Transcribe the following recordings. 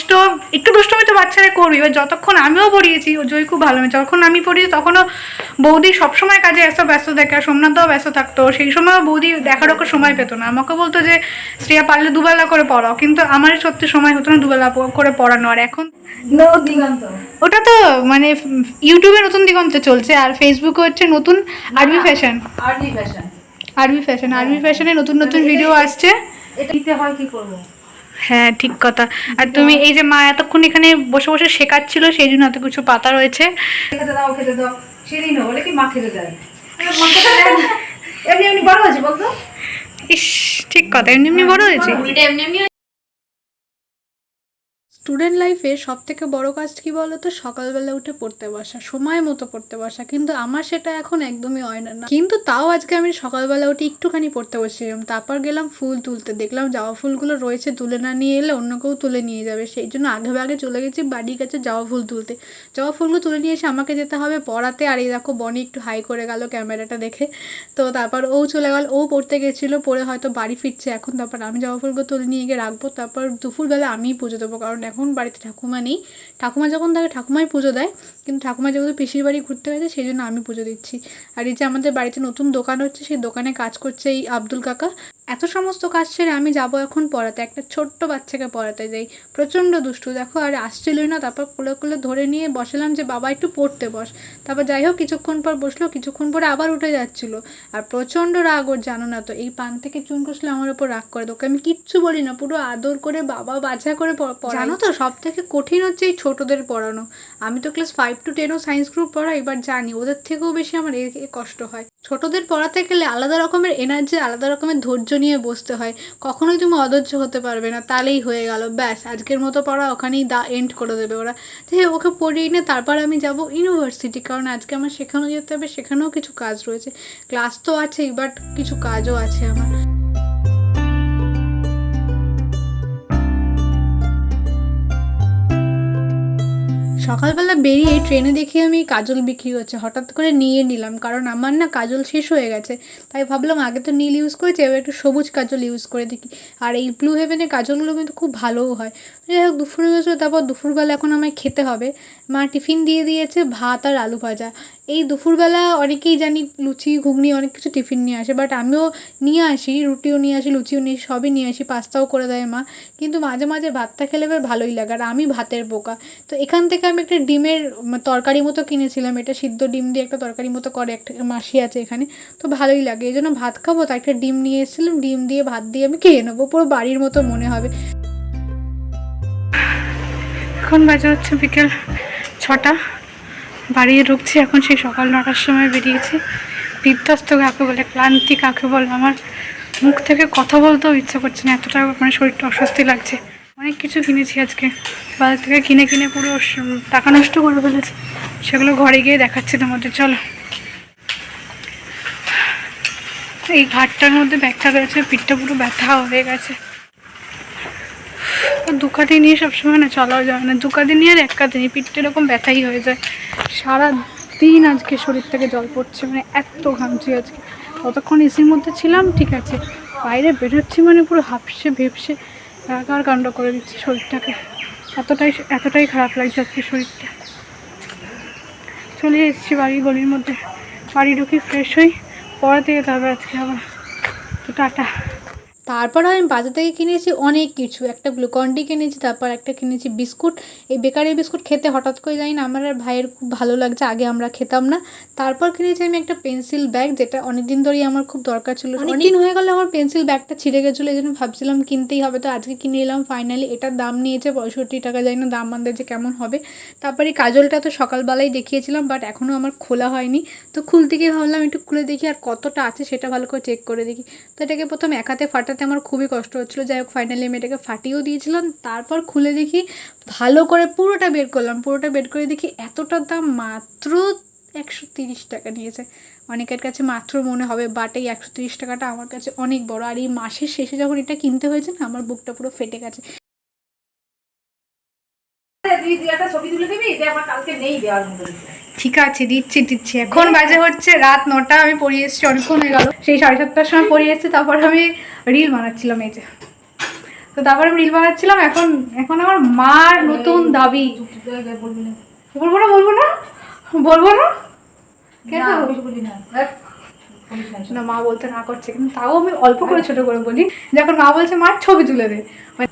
দুষ্ট একটু দুষ্টমি তো বাচ্চারা করবে। এবার যতক্ষণ আমিও পড়িয়েছি ও জয় খুব ভালো মেয়ে যখন আমি পড়িয়েছি তখনও বৌদি সবসময় কাজে এত ব্যস্ত থাকে। আর সোমনাথও ব্যস্ত থাকতো। সেই সময় বৌদি দেখার ওকে সময় পেতো না। আমাকে বলতো যে শ্রেয়া পারলে দুবেলা করে পড়াও। কিন্তু আমারই সত্যি সময় হতো না দুবেলা করে পড়ানো। আর এখন ওটা তো মানে ইউটিউবে নতুন দিগন্ত চলছে। আর ফেসবুকে হচ্ছে নতুন আরবি ফ্যাশন আরবি ফ্যাশন আরবি ফ্যাশন আরবি ফ্যাশনে নতুন নতুন ভিডিও আসছে। এটা দিতে হয় কি করব? হ্যাঁ ঠিক কথা। আর তুমি এই যে মা এতক্ষণ এখানে বসে বসে শেখাচ্ছিল সেই জন্য এত কিছু পাতা রয়েছে। খেতে দাও খেতে দাও। সেদিন বলে কি মা খেতে দেয়। আরে মা খেতে দেয় না। এমনি এমনি বড় আছে বলতো? ইস ঠিক কথা। এমনি এমনি বড় হয়েছে? এমনি এমনি স্টুডেন্ট লাইফে সব থেকে বড় কাজ কি বলো তো সকালবেলা উঠে পড়তে বসা, সময় মতো পড়তে বসা। কিন্তু আমার সেটা এখন একদমই হয় না। কিন্তু তাও আজকে আমি সকালবেলা উঠে একটুখানি পড়তে বসেছিলাম। তারপর গেলাম ফুল তুলতে। দেখলাম জবা ফুলগুলো রয়েছে, তুলে না নিয়ে এলে অন্য কেউ তুলে নিয়ে যাবে। সেই জন্য আগে আগে চলে গেছি বাড়ির কাছে জবা ফুল তুলতে। জবা ফুলগুলো তুলে নিয়ে এসে আমাকে যেতে হবে পড়াতে। আর এই দেখো, বনি একটু হাই করে গেল ক্যামেরাটা দেখে। তো তারপর ও চলে গেল। ও পড়তে গেছিল পরে হয়তো বাড়ি ফিরছে। এখন তারপর আমি জবা ফুলগুলো তুলে নিয়ে গিয়ে রাখব। তারপর দুপুরবেলা আমিই পুজো দেবো। কারণ এখন বাড়িতে ঠাকুমা নেই। ঠাকুমা যখন থাকে, ঠাকুমাই পুজো দেয়। কিন্তু ঠাকুমা যেহেতু পিসির বাড়ি ঘুরতে হয়েছে সেই জন্য আমি পুজো দিচ্ছি। আর এই যে আমাদের বাড়িতে নতুন দোকান হচ্ছে, সেই দোকানে কাজ করছে এই আব্দুল কাকা। এত সমস্ত কাজ সেরে আমি যাব এখন পড়াতে। একটা ছোট্ট বাচ্চাকে পড়াতে যাই। প্রচণ্ড দুষ্টু, দেখো, আর আসছিলই না, তারপর কোলে কোলে ধরে নিয়ে বসালাম যে, বাবা, একটু পড়তে বস। তারপর যাই হোক, কিছুক্ষণ পর বসল, কিছুক্ষণ পরে আবার উঠে যাচ্ছিল। আর প্রচণ্ড রাগ ওর, জানো না তো। এই পান থেকে চুন কষলে আমার ওপর রাগ করে, তোকে আমি কিচ্ছু বলি না, পুরো আদর করে, বাবা বাছা করে জানো তো সব থেকে কঠিন হচ্ছে এই ছোটদের পড়ানো। আমি তো ক্লাস ফাইভ টু টেনও সায়েন্স গ্রুপ পড়াই, এবার জানি, ওদের থেকেও বেশি আমার এ কষ্ট হয়। ছোটদের পড়াতে গেলে আলাদা রকমের এনার্জি আলাদা রকমের ধৈর্য নিয়ে বসতে হয়। কখনোই তুমি অধৈর্য হতে পারবে না, তাহলেই হয়ে গেল। ব্যাস, আজকের মতো পড়া ওখানেই দা এন্ড করে দেবে ওরা। যে ওকে পড়িয়ে নিয়ে তারপর আমি যাব ইউনিভার্সিটি কারণ আজকে আমার সেখানেও যেতে হবে, সেখানেও কিছু কাজ রয়েছে। ক্লাস তো আছেই বাট কিছু কাজও আছে আমার। সকালবেলা বেরিয়ে ট্রেনে দেখি আমি কাজল বিক্রি হচ্ছে হঠাৎ করে নিয়ে নিলাম, কারণ আমার না কাজল শেষ হয়ে গেছে। তাই ভাবলাম আগে তো নীল ইউজ করেছি, এবার একটু সবুজ কাজল ইউজ করে দেখি। আর এই ব্লু হেভেনের কাজলগুলো কিন্তু খুব ভালোও হয়। যাই হোক দুপুরে তারপর দুপুরবেলা এখন আমায় খেতে হবে। মা টিফিন দিয়ে দিয়েছে ভাত আর আলু ভাজা। এই দুপুরবেলা অনেকেই জানি লুচি, ঘুগনি অনেক কিছু টিফিন নিয়ে আসে বাট আমিও নিয়ে আসি, রুটিও নিয়ে আসি, লুচিও নিয়ে সবই নিয়ে আসি, পাস্তাও করে দেয় মা। কিন্তু মাঝে মাঝে ভাতটা খেলে বেশ ভালোই লাগে, আর আমি ভাতের বোকা। তো এখান থেকে আমি একটা ডিমের তরকারি মতো কিনেছিলাম, এটা সিদ্ধ ডিম দিয়ে একটা তরকারি মতো করে, একটা মাসি আছে এখানে, তো ভালোই লাগে, এই জন্য ভাত খাব তো একটা ডিম নিয়ে এসেছিলাম, ডিম দিয়ে ভাত দিয়ে আমি খেয়ে নেব, পুরো বাড়ির মতো মনে হবে। এখন বাজে হচ্ছে বিকেল ছটা। বাড়ি ঢুকছি, এখন সেই সকাল নটার সময় বেরিয়েছি। বিধ্বস্ত কাকে বলে, ক্লান্তি কাকে বলে, আমার মুখ থেকে কথা বলতেও ইচ্ছা করছে না, এতটা মানে শরীরটা অস্বস্তি লাগছে। অনেক কিছু কিনেছি আজকে। বাজার থেকে কিনে কিনে পুরো টাকা নষ্ট করে ফেলেছি। সেগুলো ঘরে গিয়ে দেখাচ্ছি তোমাদের, চলো। এই ঘাটটার মধ্যে ব্যাগটা রয়েছে, পিঠটা পুরো ব্যথা হয়ে গেছে। দুকাটি নিয়ে সবসময় না চলাও যায় না। দুকাটি নিয়ে আর এক কাতে নিয়ে পিঠটা এরকম ব্যথাই হয়ে যায়। সারা দিন আজকে শরীর থেকে জল পড়ছে মানে এত ঘামছি আজকে। ততক্ষণ এসির মধ্যে ছিলাম, ঠিক আছে। বাইরে বেরোচ্ছি মানে পুরো হাফসে ভেপসে একাকার কাণ্ড করে দিচ্ছে শরীরটাকে। এতটাই এতটাই খারাপ লাগছে আজকে শরীরটা। চলে এসেছি বাড়ির গলির মধ্যে। বাড়ি ঢুকি ফ্রেশ হই। পড়াতে যেতে হবে আজকে আবার। তো টাটা। তারপর আমি বাজার থেকে কিনেছি অনেক কিছু। একটা গ্লুকন্ডি কিনেছি তারপর একটা কিনেছি বিস্কুট। এই বেকারি বিস্কুট খেতে হঠাৎ করে জানি না আমার আর ভাইয়ের খুব ভালো লাগছে আগে আমরা খেতাম না। তারপর কিনেছি আমি একটা পেন্সিল ব্যাগ যেটা অনেকদিন ধরেই আমার খুব দরকার ছিল। অনেক দিন হয়ে গেল আমার পেন্সিল ব্যাগটা ছিঁড়ে গেছিল এই জন্য ভাবছিলাম কিনতেই হবে। তো আজকে কিনে এলাম ফাইনালি এটার দাম নিয়েছে পঁয়ষট্টি টাকা জানি না দাম আন্দাজে কেমন হবে। তারপরে কাজলটা তো সকালবেলায় দেখিয়েছিলাম বাট এখনও আমার খোলা হয়নি। তো খুলতে গিয়ে ভাবলাম একটু খুলে দেখি আর কতটা আছে সেটা ভালো করে চেক করে দেখি। তো এটাকে প্রথম এক হাতে ফাটাতে আমার খুবই কষ্ট হচ্ছিল। যাই হোক ফাইনালি আমি এটাকে ফাটিয়েও দিয়েছিলাম। তারপর খুলে দেখি ভালো করে পুরোটা বের করলাম। পুরোটা বের করে দেখি এতটা দাম মাত্র একশো তিরিশ টাকা নিয়েছে। অনেকের কাছে মাত্র মনে হবে বাট এই একশো তিরিশ টাকাটা আমার কাছে অনেক বড়। আর এই মাসের শেষে যখন এটা কিনতে হয়েছে না, আমার বুকটা পুরো ফেটে গেছে। তুই একটা ছবি তুলে দিবি? আমার কালকে নেই দেওয়ার মতো ঠিক আছে দিচ্ছি দিচ্ছি। এখন বাজে হচ্ছে রাত নটা আমি পড়িয়ে এসেছি অনেকক্ষণ হয়ে গেল। সেই সাড়ে সাতটার সময় পড়িয়ে এসেছি তারপর আমি রিল বানাচ্ছিলাম এই যে। তো তারপরে আমি রিল বানাচ্ছিলাম এখন এখন আমার মার নতুন দাবি। বলব না বলব না? বলব না? কেন? না, মা বলতে না করছে কিন্তু তাও আমি অল্প করে ছোট করে বলি। যখন মা বলছে মার ছবি তুলে দে।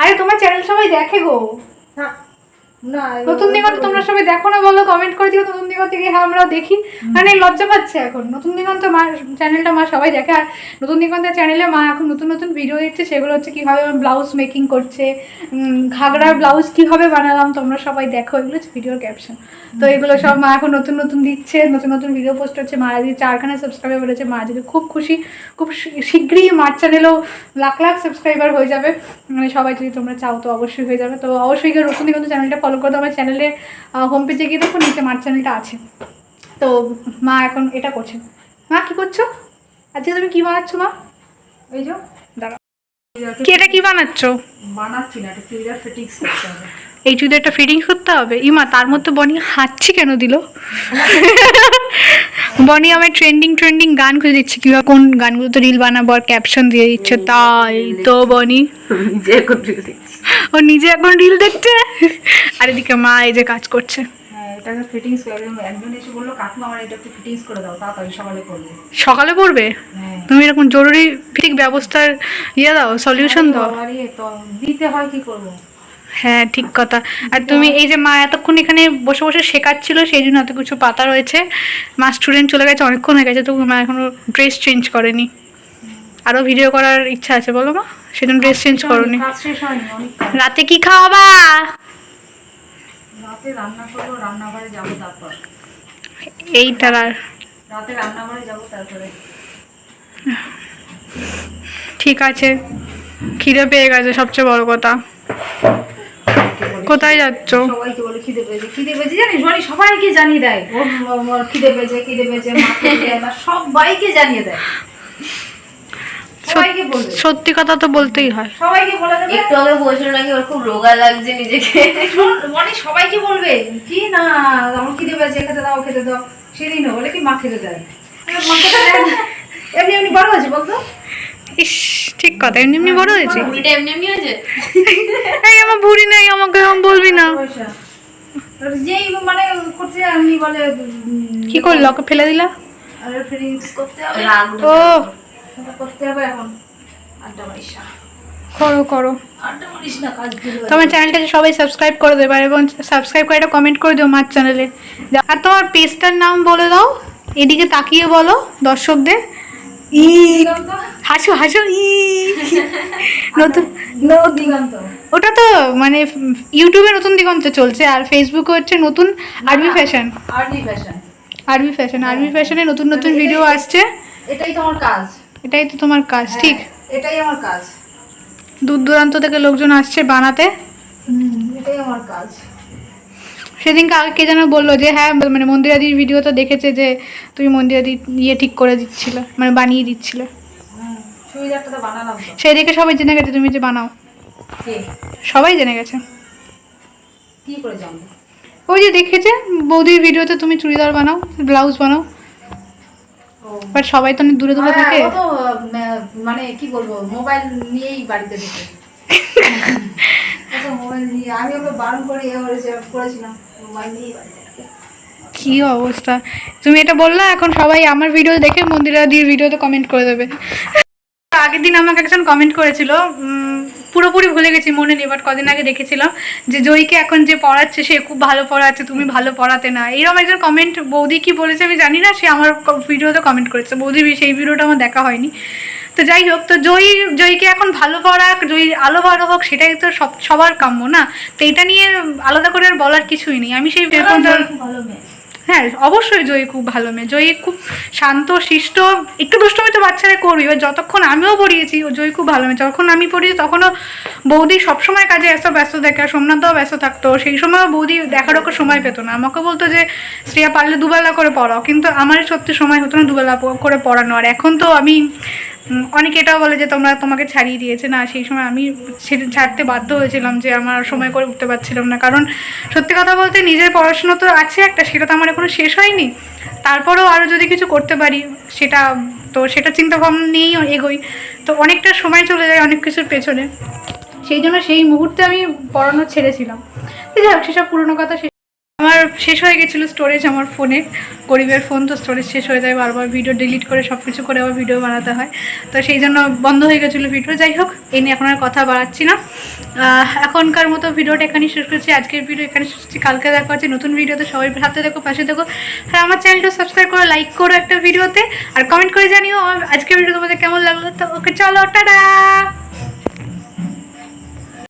আরে তোমার চ্যানেল সবাই দেখে গো। নতুন দিগন্ত তোমরা সবাই দেখো না বলো কমেন্ট করে দিও নতুন দিগন্ত থেকে হ্যাঁ আমরা দেখি। মানে লজ্জা পাচ্ছে এখন। নতুন দিগন্ত মা চ্যানেলটা মা সবাই দেখে আর নতুন দিগন্তের চ্যানেলে মা এখন নতুন নতুন ভিডিও দিচ্ছে সেগুলো হচ্ছে কীভাবে ব্লাউজ মেকিং করছে উম, ঘাগরার ব্লাউজ কীভাবে বানালাম তোমরা সবাই দেখো এগুলো হচ্ছে ভিডিওর ক্যাপশন তো এগুলো সব মা এখন নতুন নতুন দিচ্ছে নতুন নতুন ভিডিও পোস্ট হচ্ছে মা যদি চারখানা সাবস্ক্রাইবার হয়েছে মা যদি খুব খুশি খুব শীঘ্রই মার চ্যানেলেও লাখ লাখ সাবস্ক্রাইবার হয়ে যাবে। মানে সবাই যদি তোমরা চাও তো অবশ্যই হয়ে যাবে। তো অবশ্যই নতুন দিগন্ত চ্যানেলটা ফলো করে দাও আমার চ্যানেলে হোম পেজে গিয়ে দেখো নিচে মার চ্যানেলটা আছে। তো মা এখন এটা করছে। মা কি করছ? আজকে তুমি কি বানাচ্ছো মা? এই যে দাঁড়াও। কি এটা কি বানাচ্ছো? বানাচ্ছি না একটা চুড়িদার ফিটিংস করতে হবে। এই চুড়িদারটা ফিটিংস করতে হবে? ইমা তার মধ্যে বনি হাঁটছি কেন দিল? বনি আমার ট্রেন্ডিং ট্রেন্ডিং গান খুঁজে দিচ্ছে। কিংবা কোন গানগুলো তো রিল বানাবো আর ক্যাপশন দিয়ে দিচ্ছে? তাই তো বনি। নিজে এখন রিল দেখছি ও নিজে এখন রিল দেখছে? আর এদিকে মা এই যে কাজ করছে। হ্যাঁ ফিটিংস একজন এসে বলল কাকিমা আমার এটা একটু ফিটিংস করে দাও তাড়াতাড়ি সকালে করবে। সকালে হ্যাঁ। তুমি এরকম জরুরি ঠিক ব্যবস্থার ইয়ে দাও সলিউশন দাও। দিতে হয় কি করব? হ্যাঁ ঠিক কথা। আর তুমি এই যে মা এতক্ষণ এখানে বসে বসে শেখাচ্ছিল সেই জন্য এত কিছু পাতা রয়েছে। মা স্টুডেন্ট চলে গেছে অনেকক্ষণ হয়ে গেছে তো মা এখনও ড্রেস চেঞ্জ করেনি। আরও ভিডিও করার ইচ্ছা আছে বলো মা। সেজন্য ড্রেস চেঞ্জ করনি। রাতে কি খাওয়াবা? রাতে রান্না করব রান্নাঘরে যাব তারপর। আর। রাতে রান্নাঘরে যাব তারপরে। ঠিক আছে। খিদে পেয়ে গেছে সবচেয়ে বড় কথা। কোথায় যাচ্ছ? সবাইকে বলে খিদে পেয়েছে খিদে পেয়েছে জানিস মানে সবাইকে জানিয়ে দেয়। খিদে পেয়েছে খিদে পেয়েছে সবাইকে জানিয়ে দেয়। সবাইকে বলবে। সত্যি কথা তো বলতেই হয়। সবাইকে বলে দেবে। একটু আগে বলছিল নাকি ওর খুব রোগা লাগছে নিজেকে। মানে সবাইকে বলবে কি না আমার খিদে পেয়েছে খেতে দাও খেতে দাও। সেদিন বলে কি মা খেতে দেয়। মা খেতে দেয় এমনি এমনি বড় হয়েছে বলতো? ইস ঠিক কথা এমনি এমনি বড় হয়েছে? বুড়িটা এমনি এমনি হয়েছে? এই আমার বুড়ি নেই আমাকে এরকম বলবি না। যেই মানে করছে আমি বলে কি করল ওকে ফেলে দিলা? আরে ফিলিংস করতে হবে। ও করতে হবে এখন। আড্ডা মারিস করো করো। তোমার চ্যানেলটাকে সবাই সাবস্ক্রাইব করে দেবে আর এবং সাবস্ক্রাইব করে একটা কমেন্ট করে দিও মার চ্যানেলে। আর তোমার পেজটার নাম বলে দাও এদিকে তাকিয়ে বলো দর্শকদের। ই হাসো হাসো ই। নতুন ন- দিগন্ত। ওটা তো মানে ইউটিউবে নতুন দিগন্ত চলছে আর ফেসবুকে হচ্ছে নতুন আরবি ফ্যাশন আর্মি ফ্যাশন আরবি ফ্যাশন আরবি ফ্যাশনে নতুন নতুন ভিডিও আসছে। এটাই তোমার কাজ। এটাই তো তোমার কাজ ঠিক? হ্যাঁ, এটাই আমার কাজ। দূর দূরান্ত থেকে লোকজন আসছে বানাতে? এটাই আমার কাজ। সেদিনকে আগে কে যেন বলল যে হ্যাঁ মানে মন্দিরাদির ভিডিও তো দেখেছে যে তুমি মন্দিরাদি ইয়ে ঠিক করে দিচ্ছিলে মানে বানিয়ে দিচ্ছিলে। সেই দেখে সবাই জেনে গেছে তুমি যে বানাও। সবাই জেনে গেছে। ওই যে দেখেছে বৌদির ভিডিওতে তুমি চুড়িদার বানাও ব্লাউজ বানাও। বাট সবাই তো অনেক দূরে দূরে থাকে। মানে কি বলব মোবাইল নিয়েই বাড়িতে ঢুকে মোবাইল নিয়ে আমি ওকে বারণ করে করেছিলাম মোবাইল নিয়েই বাড়িতে কি অবস্থা? তুমি এটা বললা এখন সবাই আমার ভিডিও দেখে মন্দিরাদির ভিডিওতে কমেন্ট করে দেবে। আগের দিন আমাকে একজন কমেন্ট করেছিল পুরোপুরি ভুলে গেছি মনে নেই বাট কদিন আগে দেখেছিলাম যে জয়ীকে এখন যে পড়াচ্ছে সে খুব ভালো পড়াচ্ছে তুমি ভালো পড়াতে না। এইরকম একজন কমেন্ট বৌদি কি বলেছে আমি জানি না সে আমার ভিডিওতে কমেন্ট করেছে। বৌদি সেই ভিডিওটা আমার দেখা হয়নি। তো যাই হোক তো জয়ী জয়ীকে এখন ভালো পড়াক জয়ী আলো ভালো হোক সেটাই তো সব সবার কাম্য না? তো এটা নিয়ে আলাদা করে আর বলার কিছুই নেই। আমি সেই এরকম ভালো হ্যাঁ অবশ্যই জয়ী খুব ভালো মেয়ে। জয়ী খুব শান্ত, শিষ্ট, একটু দুষ্টমি তো বাচ্চারা করবে। এবার যতক্ষণ আমিও পড়িয়েছি, ও জয়ী খুব ভালো মেয়ে। যখন আমি পড়িয়েছি, তখনও বৌদি সবসময় কাজে এত ব্যস্ত থাকে আর সোমনাথও ব্যস্ত থাকতো। সেই সময় বৌদি দেখার ওকে সময় পেতো না। আমাকে বলতো যে, শ্রেয়া, পারলে দুবেলা করে পড়াও। কিন্তু আমার সত্যি সময় হতো না দুবেলা করে পড়ানো। আর এখন তো আমি অনেকে এটাও বলে যে তোমরা তোমাকে ছাড়িয়ে দিয়েছে। না, সেই সময় আমি ছাড়তে বাধ্য হয়েছিলাম যে আমার সময় করে উঠতে পারছিলাম না। কারণ সত্যি কথা বলতে নিজের পড়াশোনা তো আছে একটা, সেটা তো আমার এখনও শেষ হয়নি। তারপরেও আরও যদি কিছু করতে পারি, সেটা তো, সেটা চিন্তাভাবনা নিয়েই এগোই। তো অনেকটা সময় চলে যায় অনেক কিছুর পেছনে। সেই জন্য সেই মুহূর্তে আমি পড়ানো ছেড়েছিলাম। যাই হোক, সেসব পুরোনো কথা আমার শেষ হয়ে গেছিল স্টোরেজ আমার ফোনে গরিবের ফোন তো স্টোরেজ শেষ হয়ে যায়, বারবার ভিডিও ডিলিট করে সব কিছু করে আবার ভিডিও বানাতে হয়। তো সেই জন্য বন্ধ হয়ে গেছিল ভিডিও যাই হোক এই নিয়ে এখন আর কথা বাড়াচ্ছি না। এখনকার মতো ভিডিওটা এখানেই শেষ করছি। আজকের ভিডিও এখানে শেষ করছি। কালকে দেখা হচ্ছে নতুন ভিডিওতে সবাই হাতে দেখো পাশে দেখো হ্যাঁ আমার চ্যানেলটা সাবস্ক্রাইব করো লাইক করো একটা ভিডিওতে আর কমেন্ট করে জানিও, আজকের ভিডিও তোমাদের কেমন লাগল। তো ওকে চলো, টাটা!